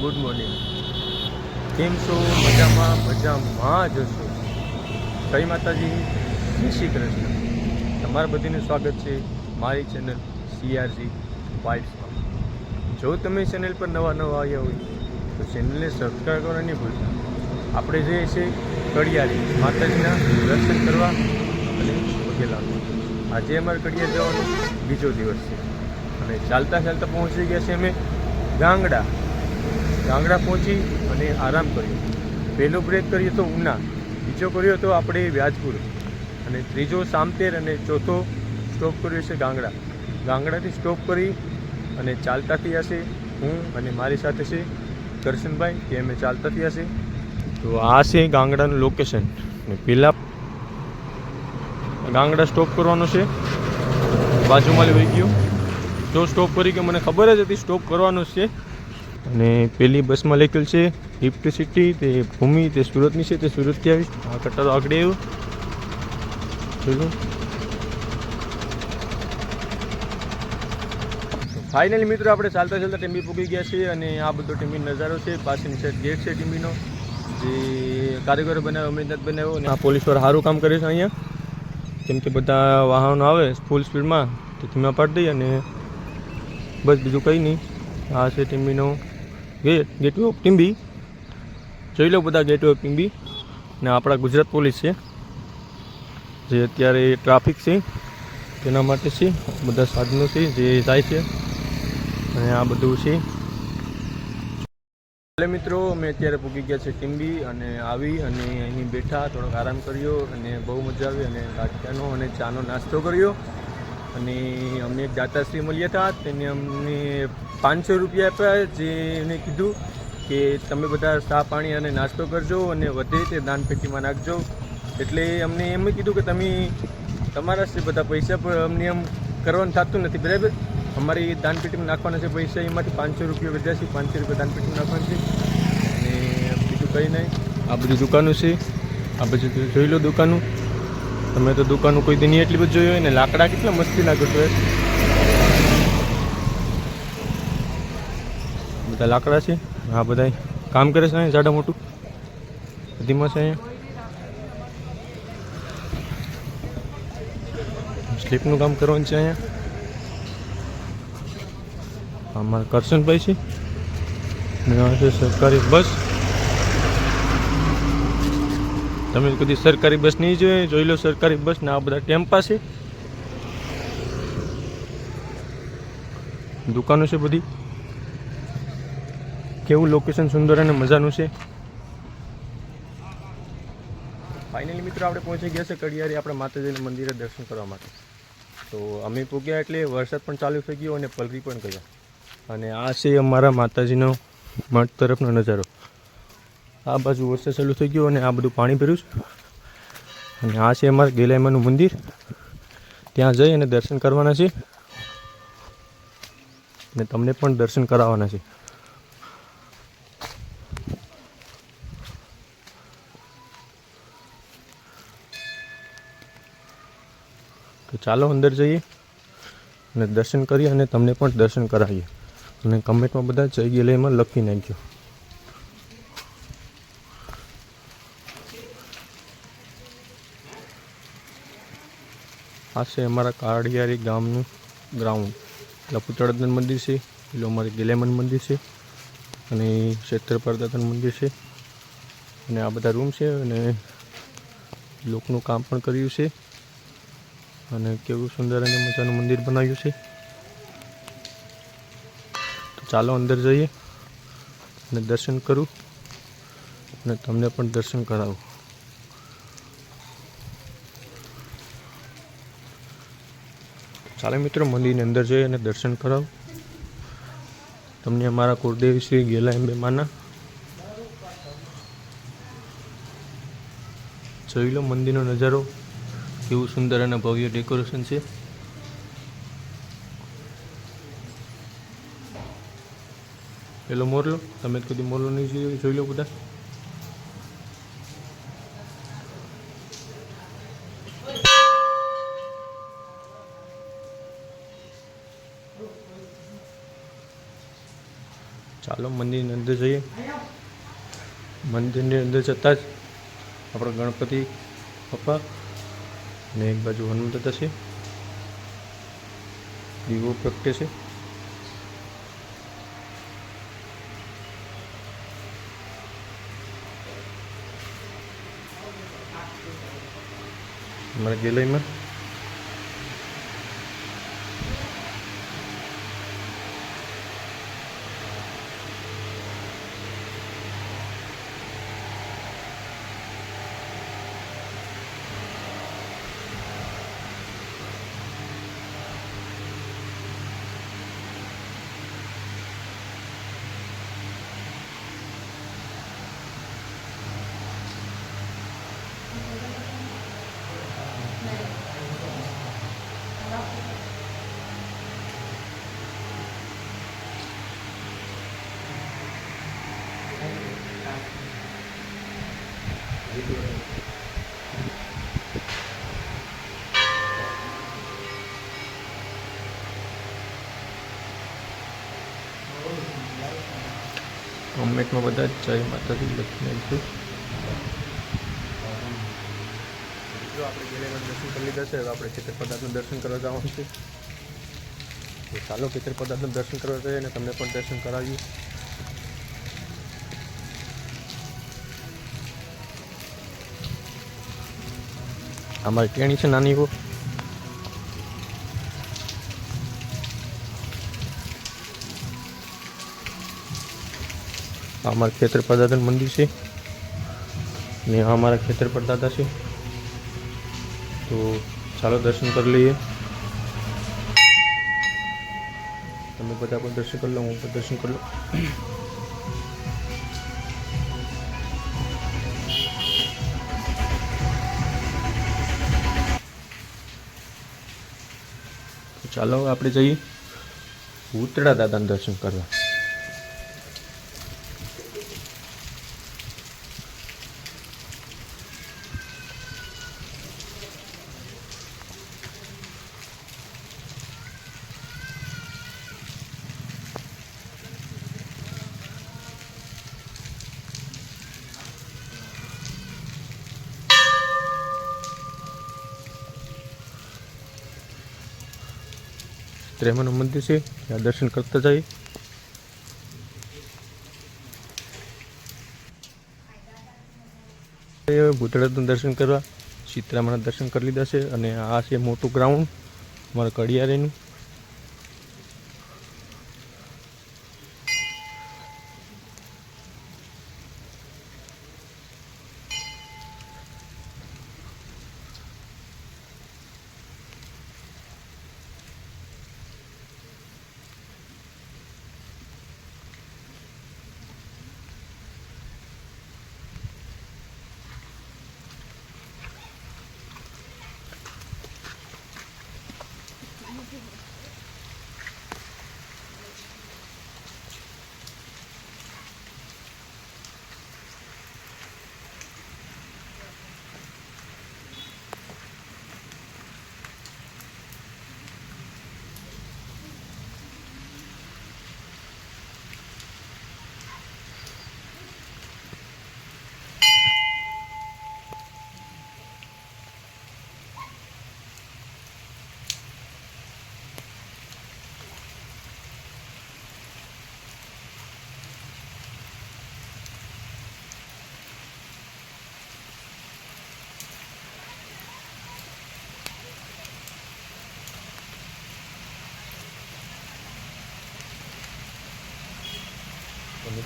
Good morning. કેમ છો? મજામાં? મજામાં જશો જય માતાજી. જય શ્રી કૃષ્ણ. તમારા બધીનું સ્વાગત છે મારી ચેનલ સીઆરસી વાઇબ્સમાં જો તમે ચેનલ પર નવા નવા આવ્યા હોય, તો ચેનલને સબસ્ક્રાઈબ કરવા નહીં ભૂલતા. આપણે જઈએ છીએ કડિયારી માતાજીના દર્શન કરવા અને વગેલા આજે અમારે કડિયા જવાનો બીજો દિવસ છે. અને ચાલતા ચાલતા પહોંચી ગયા છે અમે ગાંગડા. ગાંગડા પહોંચી અને આરામ કર્યો. પહેલો બ્રેક કર્યો તો ઉના, બીજો કર્યો તો આપણે વ્યાજપુર. અને ત્રીજો સામતેર અને ચોથો સ્ટોપ કર્યો છે ગાંગડા. ગાંગડાથી સ્ટોપ કરી અને ચાલતા થયા છે હું અને મારી સાથે છે કરશનભાઈ કે અમે ચાલતા થયા છે તો આ છે ગાંગડાનું લોકેશન ને પહેલાં ગાંગડા સ્ટોપ કરવાનો છે. બાજુમાં લઈ ગયો. તો સ્ટોપ કરી કે મને ખબર જ હતી સ્ટોપ કરવાનો જ છે. અને પેલી બસમાં લખેલ છે ગિફ્ટ સિટી તે ભૂમિ, તે સુરતની છે, તે સુરતથી આવી આ કટારો આગળ આવ્યો. ફાઇનલી મિત્રો આપણે ચાલતા ચાલતા ટીમ્બી પૂગી ગયા છીએ અને આ બધો ટીમ્બી નજારો છે. પાછળની સાઈડ ગેટ છે ટીમ્બીનો જે કારીગરો બનાવ્યો અમરીનાથ બનાવ્યો અને આ પોલીસવાળા સારું કામ કરે છે અહીંયા. કેમ કે બધા વાહનો આવે ફૂલ સ્પીડમાં તો ધીમા પાડી દઈએ અને બસ બીજું કંઈ નહીં. આ છે ટીમ્બીનો ગેટ ગેટવે ઓફ ટીમ્બી જોઈ લો બધા ગેટવે ઓફ ટીમ્બી ને આપણા ગુજરાત પોલીસ છે. જે અત્યારે ટ્રાફિક છે, તેના માટે છે, બધા સાધનો છે, જે જાય છે. અને આ બધું છે. એટલે મિત્રો, અમે અત્યારે પૂગી ગયા છે ટીમ્બી અને આવી અને અહીં બેઠા, થોડોક આરામ કર્યો અને બહુ મજા આવી અને ગાંઠિયાનો અને ચાનો નાસ્તો કર્યો. અને અમે એક દાતાશ્રી મળ્યા હતા. તેને અમને પાંચસો રૂપિયા આપ્યા જે એને કીધું કે તમે બધા ચા પાણી અને નાસ્તો કરજો અને વધે તે દાનપેટીમાં નાખજો. એટલે અમને એમ કીધું કે તમે તમારા છે બધા પૈસા પણ અમને એમ કરવાનું થતું નથી, બરાબર? અમારી દાનપેટીમાં નાખવાના છે પૈસા, એમાંથી પાંચસો રૂપિયા વધ્યા છે, પાંચસો રૂપિયા દાનપેટીમાં નાખવાના છે. અને બીજું કંઈ નહીં. આ બધી દુકાનો છે. આ બધું જોઈ લો દુકાનો. તમે તો દુકાનો કોઈ દિન એટલી બધી જોઈ હોય ને, લાકડા કેટલા મસ્તી લાગે તો બધા લાકડા છે? હા બધા કામ કરે છે અહીંયા જાડા મોટું? ધીમા છે અહીંયા. સ્લીપનું કામ કરવાનું છે અહીંયા. અમારા કરશનભાઈ છે. છે સરકારી બસ. તમે કદી સરકારી બસ નહીં જોઈએ જોઈ લો સરકારી બસ ને આ બધા ટેમ્પા છે. દુકાનો છે બધી. કેવું લોકેશન સુંદર અને મજાનું છે. ફાઇનલી મિત્રો આપણે પહોંચી ગયા છે કડિયારી, આપણે માતાજીના મંદિરે દર્શન કરવા માટે. તો અમે પૂગ્યા એટલે વરસાદ પણ ચાલુ થઈ ગયો અને પલરી પણ ગયા. અને આ છે અમારા માતાજીનો મઠ તરફનો નજારો. આ બાજુ વરસાદ ચાલુ થઈ ગયો અને આ બધું પાણી ભર્યું છે. અને આ છે અમારા ગેલાઈમાનું મંદિર. ત્યાં જઈ અને દર્શન કરવાના છે. અને તમને પણ દર્શન કરાવવાના છે. તો ચાલો અંદર જઈએ અને દર્શન કરીએ અને તમને પણ દર્શન કરાવીએ. અને કમેન્ટમાં બધા જઈ ગયેલા લખી નાખજો. છે અમારા કાળિયારી ગામનું ગ્રાઉન્ડ લપુચડદન મંદિર છે પેલું અમારે ગિલેમન મંદિર છે, અને ક્ષેત્રપરદાદન મંદિર છે. અને આ બધા રૂમ છે, અને લોકનું કામ પણ કર્યું છે. અને કેવું સુંદર અને મજાનું મંદિર બનાવ્યું છે. તો ચાલો અંદર જઈએ અને દર્શન કરું અને તમને પણ દર્શન કરાવું. ચાલો મિત્રો, મંદિરની અંદર જઈએ અને દર્શન કરાવ. તમને અમારા કુળદેવ શ્રી ગેલા એમ્બે માના જોઈ લો મંદિરનો નજારો, કેવું સુંદર અને ભવ્ય ડેકોરેશન છે. પેલો મોરલો, તમે કદી મોરલો નહીં જોઈ લો બધા. ચાલો મંદિરની અંદર જઈએ. મંદિરની અંદર જતાં જ આપણો ગણપતિ, પપ્પા અને એક બાજુ હનુમાન છે. દીવો પ્રગટે છે. અમારા ગેલઈમાં કોમેન્ટમાં બધા જય માતાજી લખી આપજો જો આપણે દર્શન કરી લીધા છે હવે આપણે ખેતર પદાર્થનું દર્શન કરવા જવાનું છે. ચાલો ચિત્રપદાર્થનું પદાર્થનું દર્શન કરવા જઈએ અને તમને પણ દર્શન કરાવ્યું અમારી ટેણી છે નાની એવું અમારા ખેતર પ્રદાદન મંદિર છે. ને અમારા ખેતર પરદાદા છે. તો ચાલો દર્શન કરી લઈએ. તમે બધા પણ દર્શન કરી લો, હું પણ દર્શન કરી લઉં. ચાલો આપણે જઈએ. ઉતરા દાદાના દર્શન કરવા. ત્રેમાનું મંદિર છે, ત્યાં દર્શન કરતા જઈએ. ભૂતળાનું દર્શન કરવા સીતરામાના દર્શન કરી લીધા છે અને આ છે મોટું ગ્રાઉન્ડ અમારા કડિયારીનું.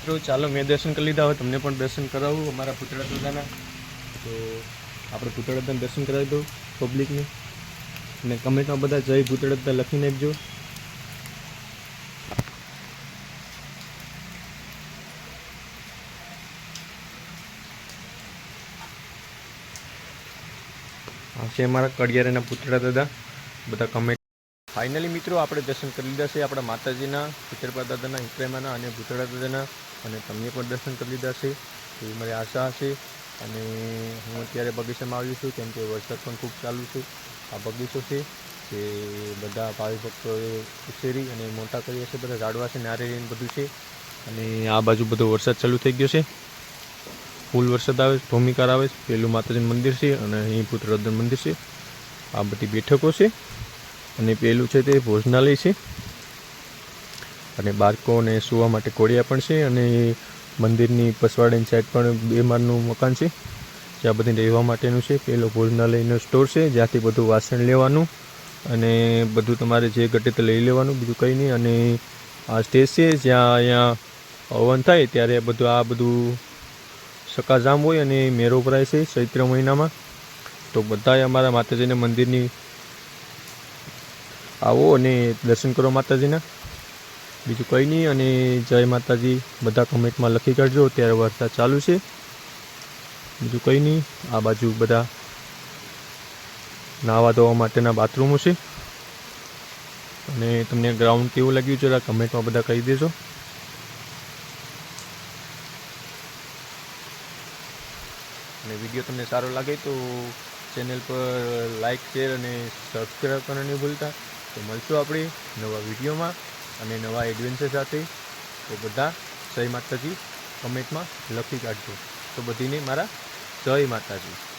મિત્રો, ચાલો મેં દર્શન કરી લીધા હવે તમને પણ દર્શન કરાવું અમારા પુતળા દાદાના. તો આપણે પુતળા દાદાના દર્શન કરાવી દઉં પબ્લિકને અને કમેન્ટમાં બધા જય ભૂતળા દાદા લખીને નાખજો આ અમારા કડિયારાના પુતળા દાદા. બધા કમેન્ટ ફાઇનલી મિત્રો, આપણે દર્શન કરી લીધા છે આપણા માતાજીના પિતરપા દાદાના હિત્રેમાના અને ભૂતળા દાદાના. અને તમને પણ દર્શન કરી લીધા છે. એવી મારી આશા હશે અને હું અત્યારે બગીચામાં આવ્યો છું, કેમ કે વરસાદ પણ ખૂબ ચાલુ છે. આ બગીચો છે કે બધા ભાવિ ભક્તોએ ઉછેરી અને મોટા કર્યા છે, બધા ઝાડવા છે નારિયેળીને બધું છે. અને આ બાજુ બધો વરસાદ ચાલુ થઈ ગયો છે. ફૂલ વરસાદ આવે છે, ભૂમિકાર આવે છે. પેલું માતાજીનું મંદિર છે અને અહીં પુત્રરદન મંદિર છે. આ બધી બેઠકો છે. અને પેલું છે તે ભોજનાલય છે. અને બાળકોને સૂવા માટે કોડિયા પણ છે અને મંદિરની પસવાડીની સાઈડ પણ બે માળનું મકાન છે. જ્યાં બધી રહેવા માટેનું છે. પેલો ભોજનાલયનો સ્ટોર છે. જ્યાંથી બધું વાસણ લેવાનું અને બધું તમારે જે ઘટે તે લઈ લેવાનું, બીજું કંઈ નહીં. અને આ સ્ટેજ છે જ્યાં અહીંયા હવન થાય ત્યારે બધું, આ બધું સકાજામ હોય અને મેરો ભરાય છે ચૈત્ર મહિનામાં. તો બધાએ અમારા માતાજીના મંદિરની આવો અને દર્શન કરો માતાજીના. બીજું કંઈ નહીં અને જય માતાજી. બધા કમેન્ટમાં લખી કાઢજો. અત્યારે વરસાદ ચાલુ છે. બીજું કંઈ નહીં. આ બાજુ બધા નાહવા ધોવા માટેના બાથરૂમો છે. અને તમને ગ્રાઉન્ડ કેવું લાગ્યું જરા કમેન્ટમાં બધા કહી દેજો. અને વીડિયો તમને સારો લાગે તો ચેનલ પર લાઈક, શેર અને સબસ્ક્રાઈબ કરવાનું નહીં ભૂલતા. તો મળશું આપણે નવા વિડીયોમાં અને નવા એડવેન્ચર સાથે. તો બધા જય માતાજી. કમેન્ટમાં લખી કાઢજો. તો બધીને મારા જય માતાજી.